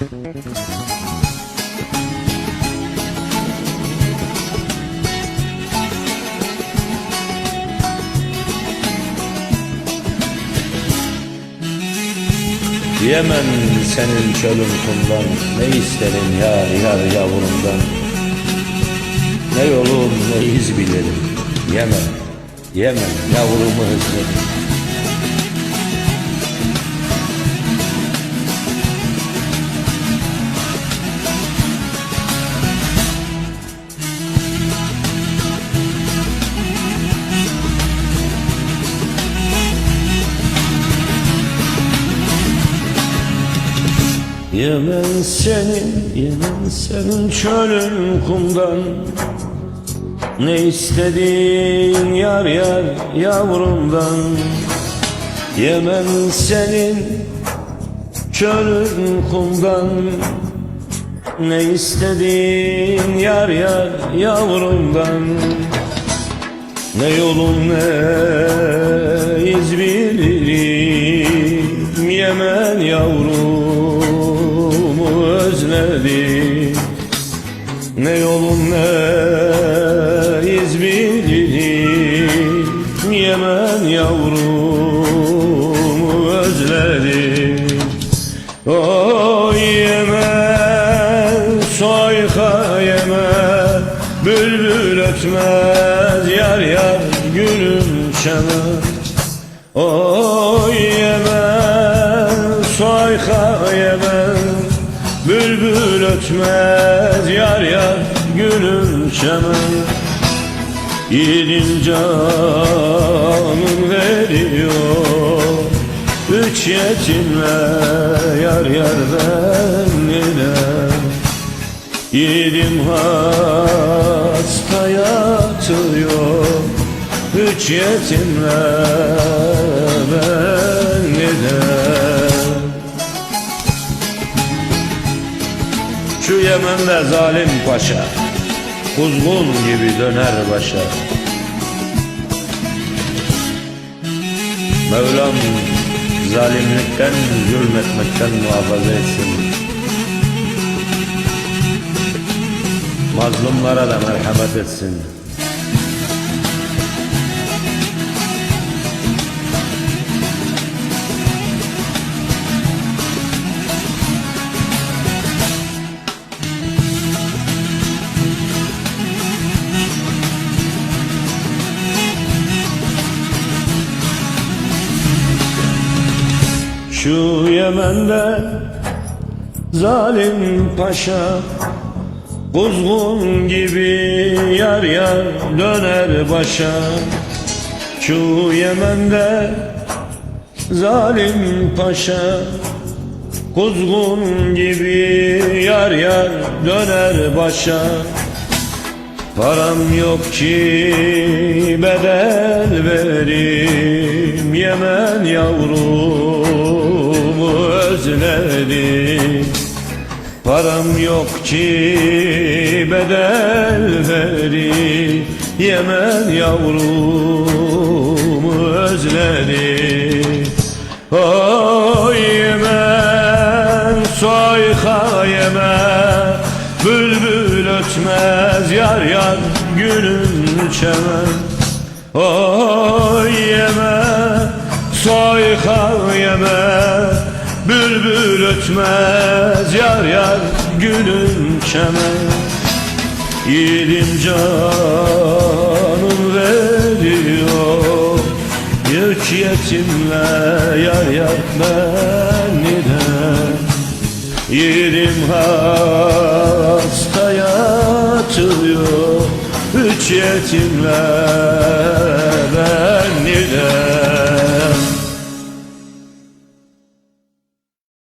Yemem senin çölün kumdan Ne isterim yar yar yavrumdan? Ne yolum ne iz bilirim Yemem, yemem yavrumu özledim Yemen senin, yemen senin çölün kumdan. Ne istediğin yar yar yavrumdan. Yemen senin çölün kumdan. Ne istediğin yar yar yavrumdan. Ne yolun ne iz bilirim Yemen yavrumu özledim Ne yolun ne iz Yemen yavrumu özledim O Yemen soyka Yemen Bülbül ötmez yar yar gülüm çemen O Yemen soyka Yemen Bülbül ötmez yar yar gülüm çemen Yiğidin canım veriyor. Üç yetimle yar yar ben ninem Yiğidim hasta yatıyor. Üç yetimle ben Şu Yemen'de zalim paşa Kuzgun gibi döner başa. Mevlam zalimlikten, zulmetmekten muhafaza etsin. Mazlumlara da merhamet etsin Şu Yemen'de zalim paşa Kuzgun gibi yar yar döner başa. Şu Yemen'de zalim paşa Kuzgun gibi yar yar döner başa. Param yok ki bedel verim Yemen yavrumu özledim Param yok ki bedel verim Yemen yavrumu özledim Oy Yemen soyka Yemen Bülbül ötmez yar yar gülüm çemen. Oy Yemen soyka Yemen Bülbül ötmez yar yar gülüm çemen Yiğidim canım veriyor Yük yetimle yar yar beniden Yiğidim hasta yatıyor Üç yetimle beniden